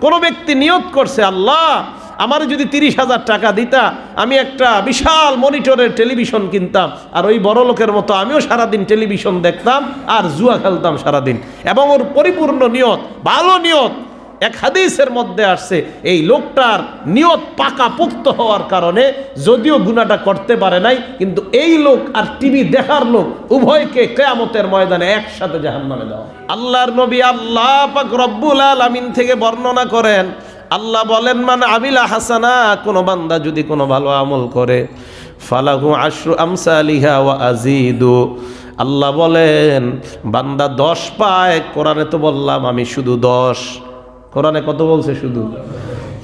কোনো ব্যক্তি নিয়োগ করছে, আল্লাহ, আমার যদি তিরিশ হাজার টাকা দিতা, আমি একটা বিশাল মনিটরের টেলিভিশন কিনতাম, আর ওই বড় লোকের মতো আমিও সারাদিন টেলিভিশন দেখতাম, আর জুয়া খেলতাম সারাদিন। এবং ওর পরিপূর্ণ নিয়ত, ভালো নিয়ত এক হাদিসের মধ্যে আসছে, এই লোকটার নিয়ত পাকা পুক্ত হওয়ার কারণে যদিও গুণাটা করতে পারে নাই, কিন্তু এই লোক আর টিভি দেখার লোক উভয়কে কেয়ামতের ময়দানে একসাথে জাহান্নামে দেওয়া আল্লাহর নবী আল্লাহ পাক রব্বুল আলামিন থেকে বর্ণনা করেন, আল্লাহ বলেন মানে আবিলা হাসানা কোনো বান্দা যদি কোনো ভালো আমল করে, ফালাহু আশরু আমসালিহা ওয়া আজিদু আল্লাহ বলেন, বান্দা দশ পায়, কোরআনে তো বললাম আমি শুধু দশ কোরআনে কত বলছে শুধু?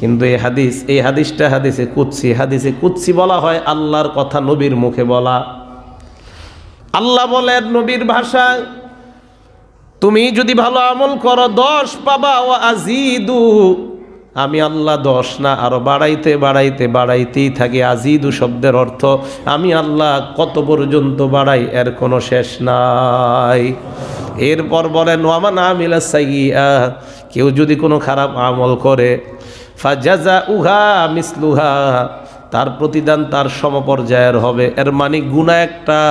কিন্তু এই হাদিস, এই হাদিসটা হাদিসে কুৎসি হাদিসে কুৎসি বলা হয় আল্লাহর কথা নবীর মুখে বলা। আল্লাহ বলেন নবীর ভাষায়, তুমি যদি ভালো আমল করো, দশ পাবা, ও আজিদু। আমি আল্লাহ দশ না, আরও বাড়াইতে বাড়াইতে, বাড়াইতেই থাকি। আজিদু শব্দের অর্থ, আমি আল্লাহ কত পর্যন্ত বাড়াই, এর কোনো শেষ নাই। এরপর বলেন, ওয়ামান আমিলা সাইয়া কেউ যদি কোনো খারাপ আমল করে ফাজাজা উহা মিসলুহা তার প্রতিদান তার সমপর্যায়ের হবে। এর মানে গুণা একটা,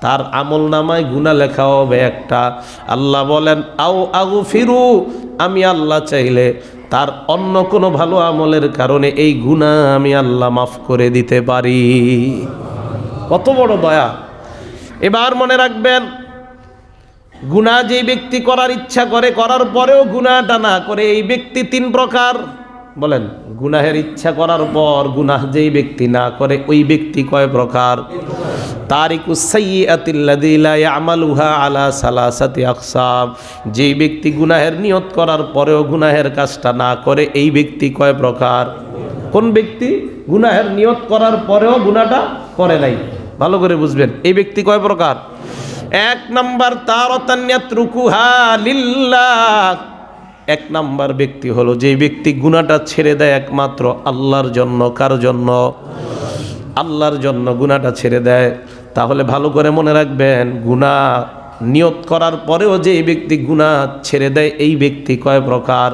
তার আমল নামায় গুণা লেখা হবে একটা। আল্লাহ বলেন, আও আগু ফিরু আমি আল্লাহ চাইলে তার অন্য কোনো ভালো আমলের কারণে এই গুণা আমি আল্লাহ মাফ করে দিতে পারি। কত বড় দয়া। এবার মনে রাখবেন গুণা যে ব্যক্তি করার ইচ্ছা করে, করার পরেও গুণাটা না করে, এই ব্যক্তি তিন প্রকার। বলেন, গুনাহের ইচ্ছা করার পর গুনাহ যেই ব্যক্তি না করে, ওই ব্যক্তি কয় প্রকার? আকসাম। যেই ব্যক্তি গুনাহের নিয়ত করার পরেও গুনাহের কাজটা না করে, এই ব্যক্তি কয় প্রকার? কোন ব্যক্তি গুনাহের নিয়ত করার পরেও গুনাহটা করে নাই? ভালো করে বুঝবেন, এই ব্যক্তি কয় প্রকার? এক নম্বর তার রুকুহা এক নম্বর ব্যক্তি হলো যে ব্যক্তি গুণাটা ছেড়ে দেয় একমাত্র আল্লাহর জন্য। কার জন্য? আল্লাহর জন্য গুণাটা ছেড়ে দেয়। তাহলে ভালো করে মনে রাখবেন, গুনাহ নিয়ত করার পরেও যে ব্যক্তি গুনাহ ছেড়ে দেয়, এই ব্যক্তি কয় প্রকার?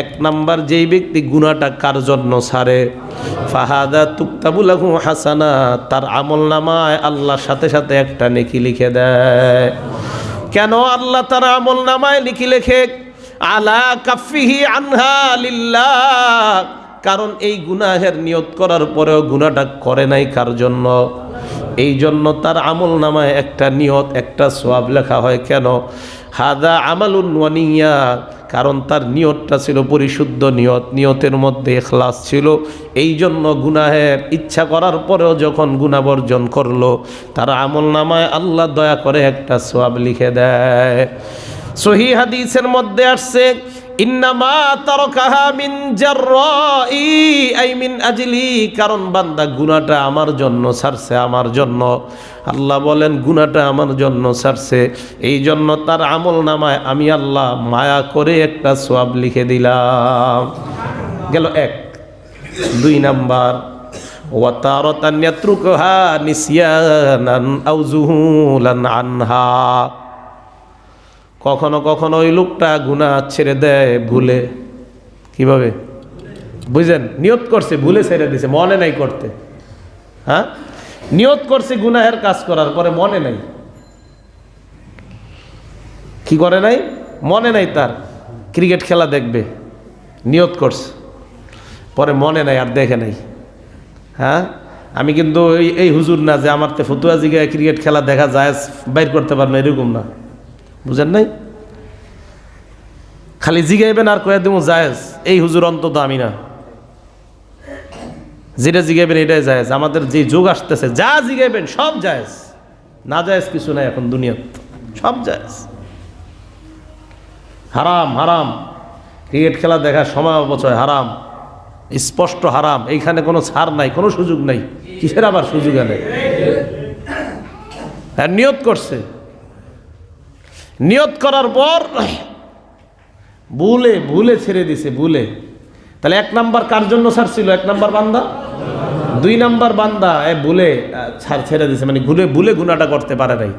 এক নাম্বার, যেই ব্যক্তি গুনাহটা কার জন্য ছাড়ে ফাহাদা তুক্তাবুলাহু হাসানা, তার আমল নামায় আল্লাহর সাথে সাথে একটা নেকি লিখে দেয়। কেন আল্লাহ তার আমল নামায় লিখি লেখে? আলা কাফিহি আনহা লিল্লাহ, কারণ এই গুনাহের নিয়ত করার পরেও গুনাহটা করে নাই কার জন্য? এই জন্য তার আমল নামায় একটা নিয়ত, একটা সোয়াব লেখা হয়, কেন? হাদা আমালুন ওয়ানিয়া কারণ তার নিয়তটা ছিল পরিশুদ্ধ নিয়ত, নিয়তের মধ্যে এখলাস ছিল। এই জন্য গুনাহের ইচ্ছা করার পরেও যখন গুণা বর্জন করল, তার আমল নামায় আল্লাহ দয়া করে একটা সোয়াব লিখে দেয়। সহি হাদিসের মধ্যে আসছে ইন্নামা তারকাহা মিন জাররাই, আই মিন আজলি, কারণ বান্দা গুনাহটা আমার জন্য ছাড়ছে, আমার জন্য। আল্লাহ বলেন, গুনাহটা আমার জন্য ছাড়ছে। এই জন্য তার আমল নামায় আমি আল্লাহ মায়া করে একটা সোয়াব লিখে দিলাম। গেল এক। দুই নাম্বার। ওয়াতারতান ইয়াত্রুকুহা নিসিয়ানান আও জুহুলান আনহা। কখনো কখনো ওই লোকটা গুণা ছেড়ে দেয় ভুলে। কীভাবে? বুঝলেন? নিয়ত করছে, ভুলে ছেড়ে দিছে, মনে নাই করতে। হ্যাঁ? নিয়ত করছে গুনাহের কাজ করার, পরে মনে নাই। কি করে নাই? মনে নাই তার। ক্রিকেট খেলা দেখবে। নিয়ত করছে। পরে মনে নাই, আর দেখে নাই। হ্যাঁ? আমি কিন্তু এই হুজুর না যে আমার তো ফতুয়া জিগায় ক্রিকেট খেলা দেখা যায়, বাইর করতে পারবে, এরকম না। বুঝেন নাই? খালি জিগাইবেন আর কয়ে দেবো জায়েজ। এই হুজুর অন্তত আমি না। যেটা জিগাইবেন এটাই জায়েজ। আমাদের যে যুগ আসতেছে, যা জিগাইবেন সব জায়েজ। না জায়েজ কিছু নাই এখন দুনিয়াত। সব জায়েজ। হারাম হারাম। ক্রিকেট খেলা দেখার সময় অপচয়, হারাম। স্পষ্ট হারাম। এইখানে কোনো ছাড় নাই, কোনো সুযোগ নাই। কিসের আবার সুযোগ এনে হ্যাঁ নিয়ত করছে। নিয়ত করার পর ভুলে ভুলে ছেড়ে দিছে, ভুলে। তাহলে এক নাম্বার কার জন্য ছাড়ছিল? এক নাম্বার বান্দা? দুই নাম্বার বান্দা, এ ভুলে ছাড়, ছেড়ে দিছে মানে ভুলে ভুলে গুণাটা করতে পারে নাই।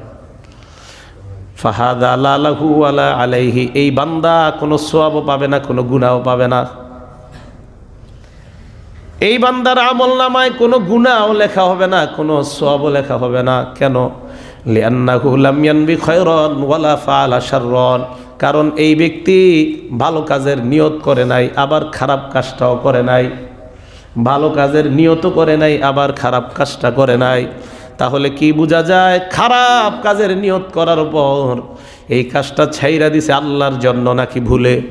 ফাহাদা আলাহু আলা আলাইহি, এই বান্দা কোনো সোয়াবও পাবে না, কোনো গুনাও পাবে না। এই বান্দার আমল নামায় কোনো গুনাও লেখা হবে না, কোনো সোয়াবও লেখা হবে না। কেন? কারণ এই ব্যক্তি ভালো কাজের নিয়ত করে নাই, আবার খারাপ কাজটাও করে নাই। ভালো কাজের নিয়ত করে নাই, আবার খারাপ কাজটা করে নাই। তাহলে কি বোঝা যায়? খারাপ কাজের নিয়ত করার পর এই কাজটা ছাইরা দিছে আল্লাহর জন্য নাকি ভুলে?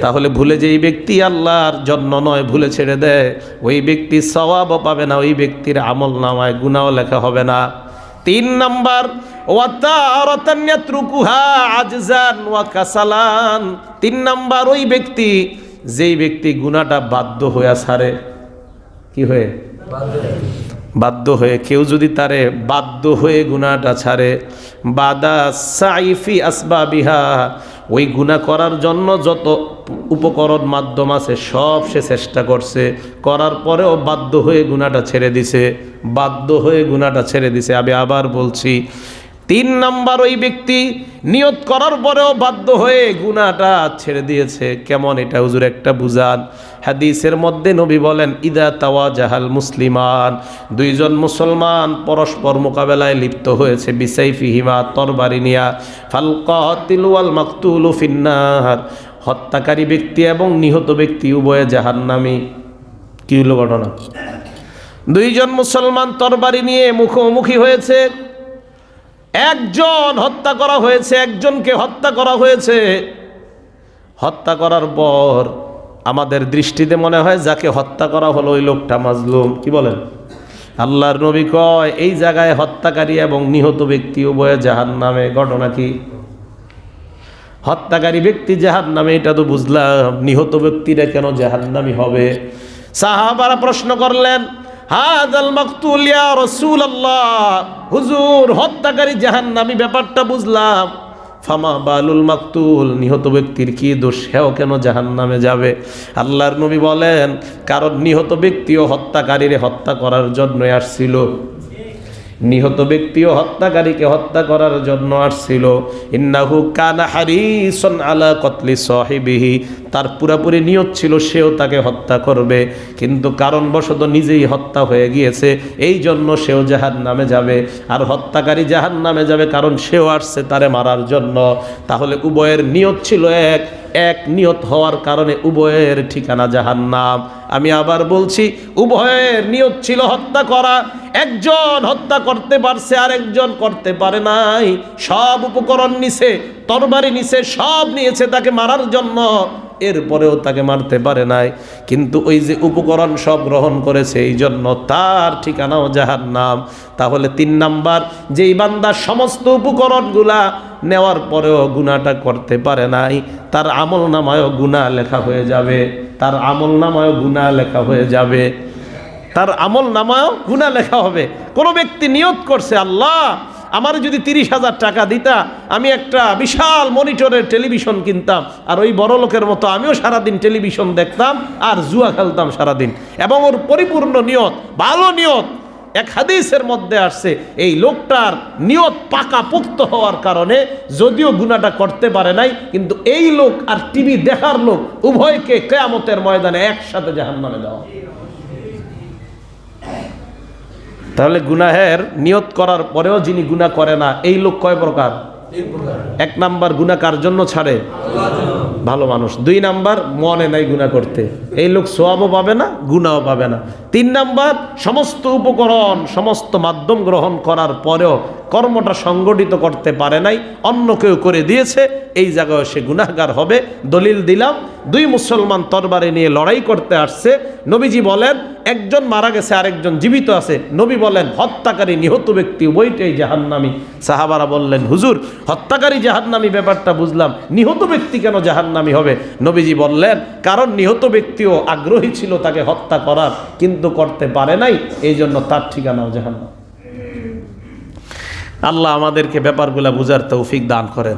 তাহলে ভুলে যে এই ব্যক্তি আল্লাহর জন্য নয়, ভুলে ছেড়ে দেয় ওই ব্যক্তি সওয়াবও পাবে না, ওই ব্যক্তির আমল নামায় গুনাও লেখা হবে না। তিন নাম্বার তিন নম্বর ওই ব্যক্তি যেই ব্যক্তি গুণাটা বাধ্য হইয়া ছাড়ে কি হয়ে? বাধ্য হয়ে, কেউ যদি তারে বাধ্য হয়ে গুণাটা ছাড়ে, বাদা সাইফি আসবা বিহা ওই গুণা করার জন্য যত উপকরণ মাধ্যম আছে, সব সে চেষ্টা করছে। করার পরেও বাধ্য হয়ে গুণাটা ছেড়ে দিছে, বাধ্য হয়ে গুণাটা ছেড়ে দিছে। আমি আবার বলছি তিন নাম্বার ওই ব্যক্তি নিয়ত করার পরেও বাধ্য হয়ে গুনাহটা ছেড়ে দিয়েছে। কেমন এটা হুজুর একটা বুঝান। হাদিসের মধ্যে নবী বলেন, ইদা তাওয়া জাহাল মুসলিমান। দুইজন মুসলমান পরস্পর মোকাবেলায় লিপ্ত হয়েছে। বিসাই হিমা তরবারি নিয়া, ফালকাতিল ওয়াল মাকতুল ফিন্নার। হত্যাকারী ব্যক্তি এবং নিহত ব্যক্তি উভয়ে জাহান্নামী। কি হলো ঘটনা? দুইজন মুসলমান তরবারি নিয়ে মুখোমুখি হয়েছে। একজন হত্যা করা হয়েছে, একজনকে হত্যা করা হয়েছে। হত্যা করার পর আমাদের দৃষ্টিতে মনে হয় যাকে হত্যা করা হলো ওই লোকটা মাজলুম। কি বলেন? আল্লাহর নবী কয়, এই জায়গায় হত্যাকারী এবং নিহত ব্যক্তি উভয়ে জাহান নামে ঘটনা কি? হত্যাকারী ব্যক্তি জাহান নামে এটা তো বুঝলাম। নিহত ব্যক্তিরা কেন জাহান্নামী হবে? সাহাবারা প্রশ্ন করলেন হাজাল মাকতুল ইয়া রাসূলুল্লাহ। হুজুর, হত্যাকারী জাহান্নামী ব্যাপারটা বুঝলাম। ফামা বালুল মাকতুল, নিহত ব্যক্তির কি দোষ? হেও কেন জাহান্নামে যাবে? আল্লাহর নবী বলেন, কারণ নিহত ব্যক্তিও হত্যাকারীরে হত্যা করার জন্যই আসছিল। নিহত ব্যক্তিও হত্যাকারীকে হত্যা করার জন্য আসছিল। ইন্নাহু কানা হারিসন আলা কতলি সাহিবিহি। তার পুরাপুরি নিয়ত ছিল সেও তাকে হত্যা করবে। কিন্তু কারণবশত নিজেই হত্যা হয়ে গিয়েছে। এই জন্য সেও জাহান নামে যাবে। আর হত্যাকারী জাহান নামে যাবে কারণ সেও আসছে তারে মারার জন্য। তাহলে উভয়ের নিয়ত ছিল এক। এক নিয়ত হওয়ার কারণে উভয়ের ঠিকানা জাহান নাম আমি আবার বলছি, উভয়ের নিয়ত ছিল হত্যা করা। একজন হত্যা করতে পারছে আর একজন করতে পারে নাই। সব উপকরণ নিছে, তরবারি নিছে, সব নিয়েছে তাকে মারার জন্য। এরপরেও তাকে মারতে পারে নাই। কিন্তু ওই যে উপকরণ সব গ্রহণ করেছে, এই জন্য তার ঠিকানাও যাহার নাম তাহলে তিন নাম্বার, যেই বান্দার সমস্ত উপকরণগুলা নেওয়ার পরেও গুণাটা করতে পারে নাই, তার আমল নামায়ও গুণা লেখা হয়ে যাবে। তার আমল নামায়ও গুণা লেখা হয়ে যাবে। তার আমল নামায়ও গুণা লেখা হবে। কোনো ব্যক্তি নিয়ত করছে, আল্লাহ আমার যদি তিরিশ হাজার টাকা দিতা, আমি একটা বিশাল মনিটরের টেলিভিশন কিনতাম, আর ওই বড় লোকের মতো আমিও সারাদিন টেলিভিশন দেখতাম, আর জুয়া খেলতাম সারাদিন। এবং ওর পরিপূর্ণ নিয়ত, ভালো নিয়ত, এক হাদিসের মধ্যে আসছে, এই লোকটার নিয়ত পাকা পোক্ত হওয়ার কারণে যদিও গুণাটা করতে পারে নাই, কিন্তু এই লোক আর টিভি দেখার লোক উভয়কে কেয়ামতের ময়দানে একসাথে জাহান নামে দেওয়া তাহলে গুনাহের নিয়ত করার পরেও যিনি গুণা করে না এই লোক কয় প্রকার? এক নাম্বার গুণা কার জন্য ছাড়ে? ভালো মানুষ। দুই নাম্বার, মনে নাই গুনাহ করতে। এই লোক সোয়াবও পাবে না গুনাও পাবে না। তিন নাম্বার, সমস্ত উপকরণ, সমস্ত মাধ্যম গ্রহণ করার পরেও কর্মটা সংগঠিত করতে পারে নাই, অন্য কেউ করে দিয়েছে, এই জায়গায় সে গুনাহগার হবে, দলিল দিলাম। দুই মুসলমান তরবারে নিয়ে লড়াই করতে আসছে। নবীজি বলেন, একজন মারা গেছে, আরেকজন জীবিত আছে। নবী বলেন, হত্যাকারী, নিহত ব্যক্তি উভয়টাই জাহান্নামী। সাহাবারা বললেন, হুজুর, হত্যাকারী জাহান্নামী ব্যাপারটা বুঝলাম। নিহত ব্যক্তি কেন জাহান্নামী হবে। নবীজি বললেন, কারণ নিহত ব্যক্তিও আগ্রহী ছিল তাকে হত্যা করার, কিন্তু করতে পারে নাই, এই জন্য তার ঠিকানাও জাহান্নাম। আল্লাহ আমাদেরকে ব্যাপারগুলো বুঝার তৌফিক দান করেন।